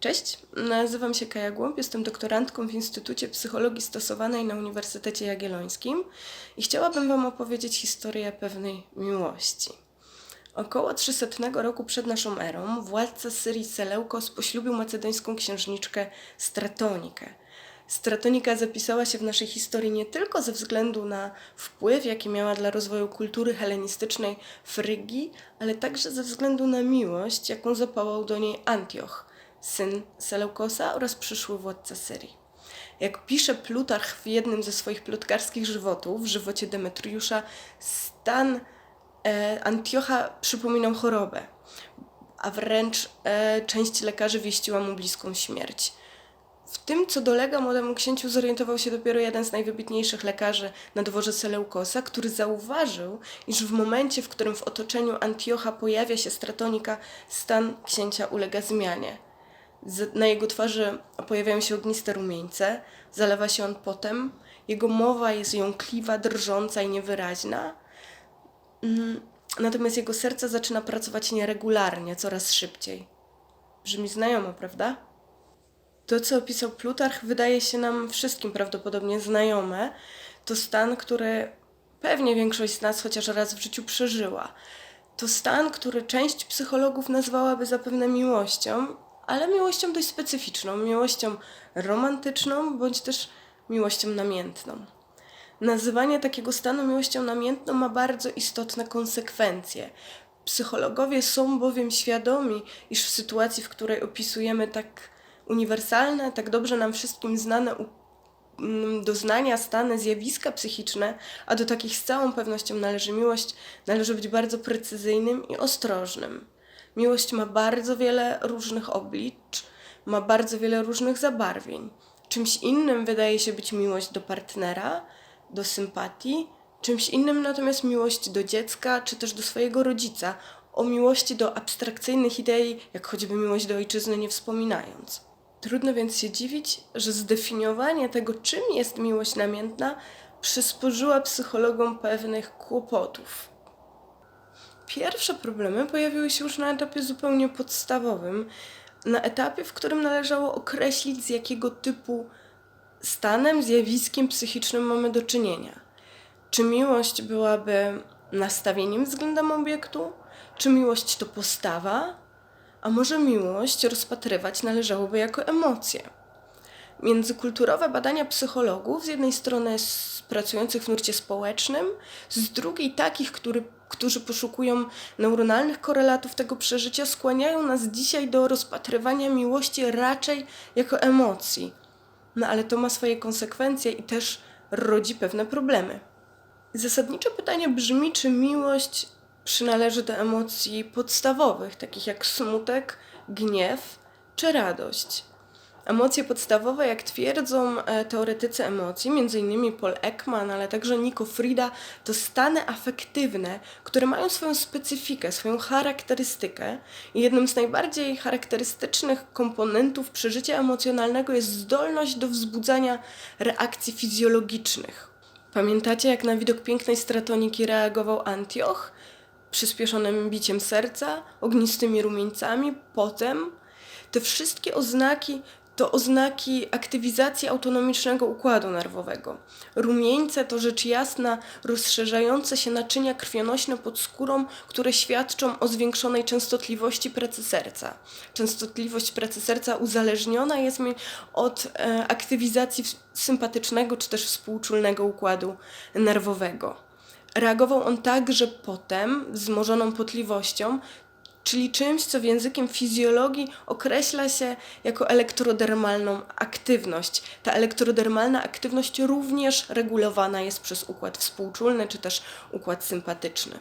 Cześć, nazywam się Kaja Głąb, jestem doktorantką w Instytucie Psychologii Stosowanej na Uniwersytecie Jagiellońskim i chciałabym Wam opowiedzieć historię pewnej miłości. Około 300 roku przed naszą erą władca Syrii Seleukos poślubił macedońską księżniczkę Stratonikę. Stratonika zapisała się w naszej historii nie tylko ze względu na wpływ, jaki miała dla rozwoju kultury helenistycznej Frygii, ale także ze względu na miłość, jaką zapałał do niej Antioch, syn Seleukosa oraz przyszły władca Syrii. Jak pisze Plutarch w jednym ze swoich plotkarskich żywotów, w żywocie Demetriusza, stan e, Antiocha przypominał chorobę, a wręcz e, część lekarzy wieściła mu bliską śmierć. W tym, co dolega młodemu księciu, zorientował się dopiero jeden z najwybitniejszych lekarzy na dworze Seleukosa, który zauważył, iż w momencie, w którym w otoczeniu Antiocha pojawia się stratonika, stan księcia ulega zmianie. Na jego twarzy pojawiają się ogniste rumieńce, zalewa się on potem, jego mowa jest jąkliwa, drżąca i niewyraźna. Mm, Natomiast jego serce zaczyna pracować nieregularnie, coraz szybciej. Brzmi znajomo, prawda? To, co opisał Plutarch, wydaje się nam wszystkim prawdopodobnie znajome. To stan, który pewnie większość z nas chociaż raz w życiu przeżyła. To stan, który część psychologów nazwałaby zapewne miłością, ale miłością dość specyficzną, miłością romantyczną bądź też miłością namiętną. Nazywanie takiego stanu miłością namiętną ma bardzo istotne konsekwencje. Psychologowie są bowiem świadomi, iż w sytuacji, w której opisujemy tak uniwersalne, tak dobrze nam wszystkim znane mm, doznania, stany, zjawiska psychiczne, a do takich z całą pewnością należy miłość, należy być bardzo precyzyjnym i ostrożnym. Miłość ma bardzo wiele różnych oblicz, ma bardzo wiele różnych zabarwień. Czymś innym wydaje się być miłość do partnera, do sympatii, czymś innym natomiast miłość do dziecka czy też do swojego rodzica, o miłości do abstrakcyjnych idei, jak choćby miłość do ojczyzny nie wspominając. Trudno więc się dziwić, że zdefiniowanie tego, czym jest miłość namiętna, przysporzyła psychologom pewnych kłopotów. Pierwsze problemy pojawiły się już na etapie zupełnie podstawowym, na etapie, w którym należało określić, z jakiego typu stanem, zjawiskiem psychicznym mamy do czynienia. Czy miłość byłaby nastawieniem względem obiektu? Czy miłość to postawa? A może miłość rozpatrywać należałoby jako emocje? Międzykulturowe badania psychologów, z jednej strony pracujących w nurcie społecznym, z drugiej takich, który, którzy poszukują neuronalnych korelatów tego przeżycia, skłaniają nas dzisiaj do rozpatrywania miłości raczej jako emocji. No ale to ma swoje konsekwencje i też rodzi pewne problemy. Zasadnicze pytanie brzmi, czy miłość przynależy do emocji podstawowych, takich jak smutek, gniew czy radość. Emocje podstawowe, jak twierdzą e, teoretycy emocji, m.in. Paul Ekman, ale także Nico Frida, to stany afektywne, które mają swoją specyfikę, swoją charakterystykę. I jednym z najbardziej charakterystycznych komponentów przeżycia emocjonalnego jest zdolność do wzbudzania reakcji fizjologicznych. Pamiętacie, jak na widok pięknej stratoniki reagował Antioch? Przyspieszonym biciem serca, ognistymi rumieńcami, potem. Te wszystkie oznaki to oznaki aktywizacji autonomicznego układu nerwowego. Rumieńce to rzecz jasna rozszerzające się naczynia krwionośne pod skórą, które świadczą o zwiększonej częstotliwości pracy serca. Częstotliwość pracy serca uzależniona jest od e, aktywizacji sympatycznego czy też współczulnego układu nerwowego. Reagował on także potem, wzmożoną potliwością, czyli czymś, co w językiem fizjologii określa się jako elektrodermalną aktywność. Ta elektrodermalna aktywność również regulowana jest przez układ współczulny czy też układ sympatyczny.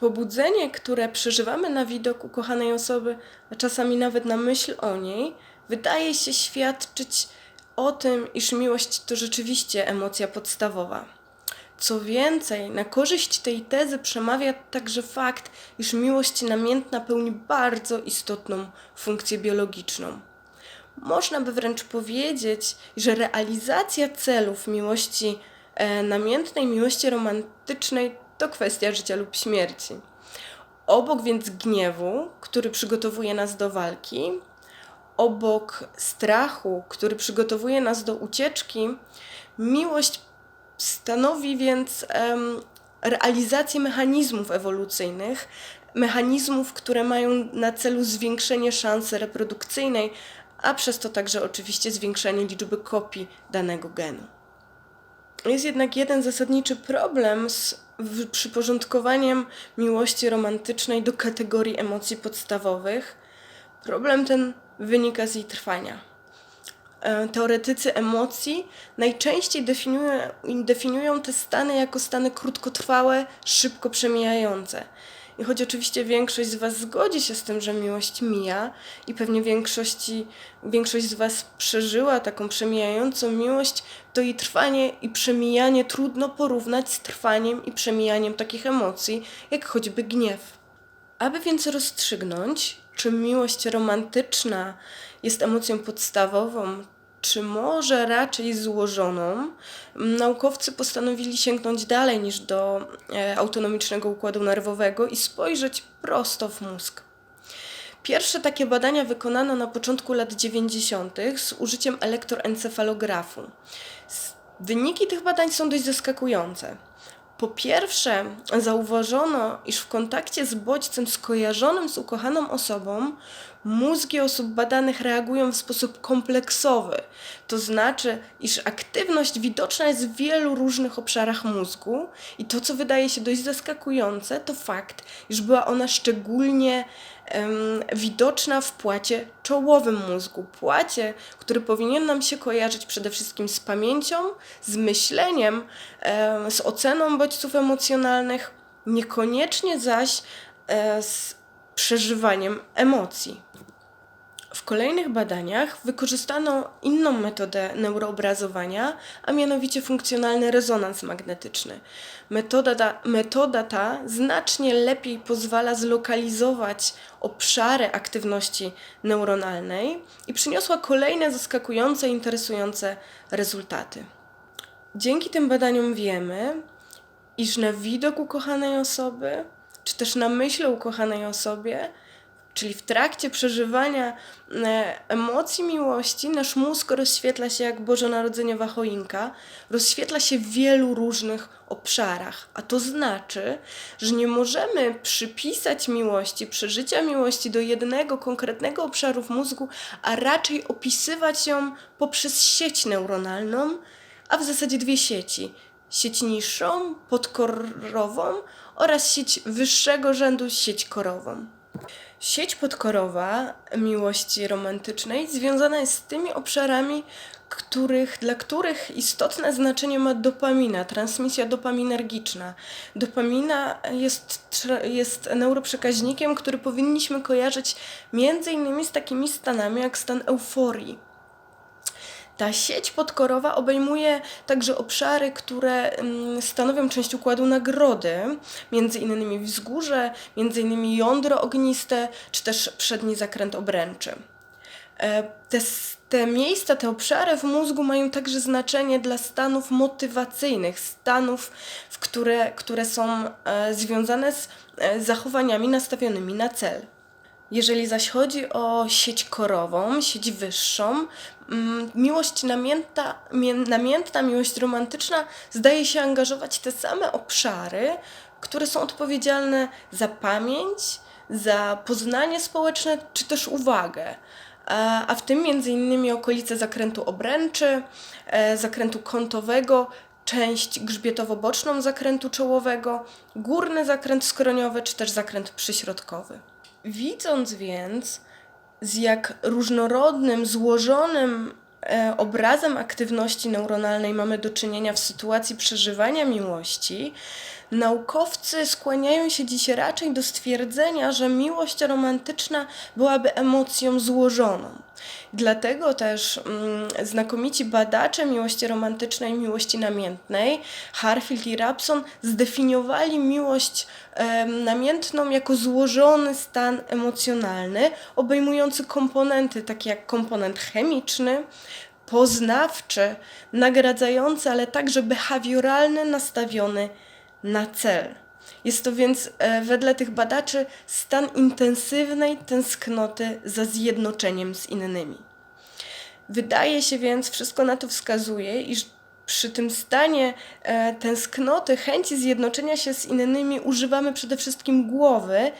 Pobudzenie, które przeżywamy na widok ukochanej osoby, a czasami nawet na myśl o niej, wydaje się świadczyć o tym, iż miłość to rzeczywiście emocja podstawowa. Co więcej, na korzyść tej tezy przemawia także fakt, iż miłość namiętna pełni bardzo istotną funkcję biologiczną. Można by wręcz powiedzieć, że realizacja celów miłości e, namiętnej, miłości romantycznej to kwestia życia lub śmierci. Obok więc gniewu, który przygotowuje nas do walki, obok strachu, który przygotowuje nas do ucieczki, miłość stanowi więc realizację mechanizmów ewolucyjnych, mechanizmów, które mają na celu zwiększenie szansy reprodukcyjnej, a przez to także oczywiście zwiększenie liczby kopii danego genu. Jest jednak jeden zasadniczy problem z przyporządkowaniem miłości romantycznej do kategorii emocji podstawowych. Problem ten wynika z jej trwania. E, Teoretycy emocji najczęściej definiują, definiują te stany jako stany krótkotrwałe, szybko przemijające. I choć oczywiście większość z Was zgodzi się z tym, że miłość mija i pewnie większości, większość z Was przeżyła taką przemijającą miłość, to jej trwanie i przemijanie trudno porównać z trwaniem i przemijaniem takich emocji, jak choćby gniew. Aby więc rozstrzygnąć, czy miłość romantyczna jest emocją podstawową, czy może raczej złożoną, naukowcy postanowili sięgnąć dalej niż do e, autonomicznego układu nerwowego i spojrzeć prosto w mózg. Pierwsze takie badania wykonano na początku lat 90. z użyciem elektroencefalografu. Wyniki tych badań są dość zaskakujące. Po pierwsze, zauważono, iż w kontakcie z bodźcem skojarzonym z ukochaną osobą, mózgi osób badanych reagują w sposób kompleksowy. To znaczy, iż aktywność widoczna jest w wielu różnych obszarach mózgu, i to, co wydaje się dość zaskakujące, to fakt, iż była ona szczególnie em, widoczna w płacie czołowym mózgu. Płacie, który powinien nam się kojarzyć przede wszystkim z pamięcią, z myśleniem, em, z oceną bodźców emocjonalnych, niekoniecznie zaś e, z przeżywaniem emocji. W kolejnych badaniach wykorzystano inną metodę neuroobrazowania, a mianowicie funkcjonalny rezonans magnetyczny. Metoda ta, metoda ta znacznie lepiej pozwala zlokalizować obszary aktywności neuronalnej i przyniosła kolejne zaskakujące interesujące rezultaty. Dzięki tym badaniom wiemy, iż na widok ukochanej osoby, czy też na myśl o ukochanej osobie, czyli w trakcie przeżywania e, emocji miłości, nasz mózg rozświetla się jak bożonarodzeniowa choinka, rozświetla się w wielu różnych obszarach. A to znaczy, że nie możemy przypisać miłości, przeżycia miłości do jednego konkretnego obszaru w mózgu, a raczej opisywać ją poprzez sieć neuronalną, a w zasadzie dwie sieci. Sieć niższą, podkorową oraz sieć wyższego rzędu, sieć korową. Sieć podkorowa miłości romantycznej związana jest z tymi obszarami, których, dla których istotne znaczenie ma dopamina, transmisja dopaminergiczna. Dopamina jest, jest neuroprzekaźnikiem, który powinniśmy kojarzyć między innymi z takimi stanami jak stan euforii. Ta sieć podkorowa obejmuje także obszary, które mm, stanowią część układu nagrody, między innymi wzgórze, między innymi jądro ogniste, czy też przedni zakręt obręczy. E, Te, te miejsca, te obszary w mózgu mają także znaczenie dla stanów motywacyjnych, stanów, w które, które są e, związane z e, zachowaniami nastawionymi na cel. Jeżeli zaś chodzi o sieć korową, sieć wyższą, mm, miłość namiętna, mię- namiętna, miłość romantyczna zdaje się angażować te same obszary, które są odpowiedzialne za pamięć, za poznanie społeczne czy też uwagę. A w tym innymi okolice zakrętu obręczy, e, zakrętu kątowego, część grzbietowo-boczną zakrętu czołowego, górny zakręt skroniowy czy też zakręt przyśrodkowy. Widząc więc, z jak różnorodnym, złożonym e, obrazem aktywności neuronalnej mamy do czynienia w sytuacji przeżywania miłości, naukowcy skłaniają się dziś raczej do stwierdzenia, że miłość romantyczna byłaby emocją złożoną. Dlatego też mm, znakomici badacze miłości romantycznej miłości namiętnej, Harfield i Rapson, zdefiniowali miłość namiętną jako złożony stan emocjonalny, obejmujący komponenty takie jak komponent chemiczny, poznawczy, nagradzający, ale także behawioralny, nastawiony na cel. Jest to więc e, wedle tych badaczy stan intensywnej tęsknoty za zjednoczeniem z innymi. Wydaje się więc, wszystko na to wskazuje, iż przy tym stanie e, tęsknoty, chęci zjednoczenia się z innymi używamy przede wszystkim głowy,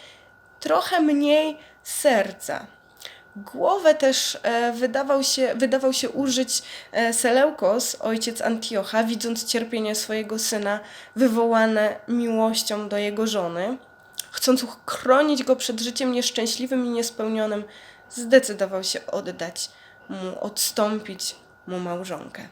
trochę mniej serca. Głowę też e, wydawał, się, wydawał się użyć e, Seleukos, ojciec Antiocha, widząc cierpienie swojego syna wywołane miłością do jego żony. Chcąc uchronić go przed życiem nieszczęśliwym i niespełnionym, zdecydował się oddać mu, odstąpić mu małżonkę.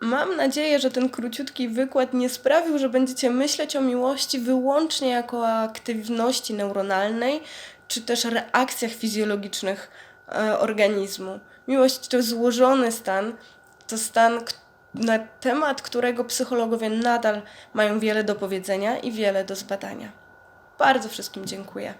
Mam nadzieję, że ten króciutki wykład nie sprawił, że będziecie myśleć o miłości wyłącznie jako aktywności neuronalnej, czy też reakcjach fizjologicznych e, organizmu. Miłość to złożony stan, to stan, na temat którego psychologowie nadal mają wiele do powiedzenia i wiele do zbadania. Bardzo wszystkim dziękuję.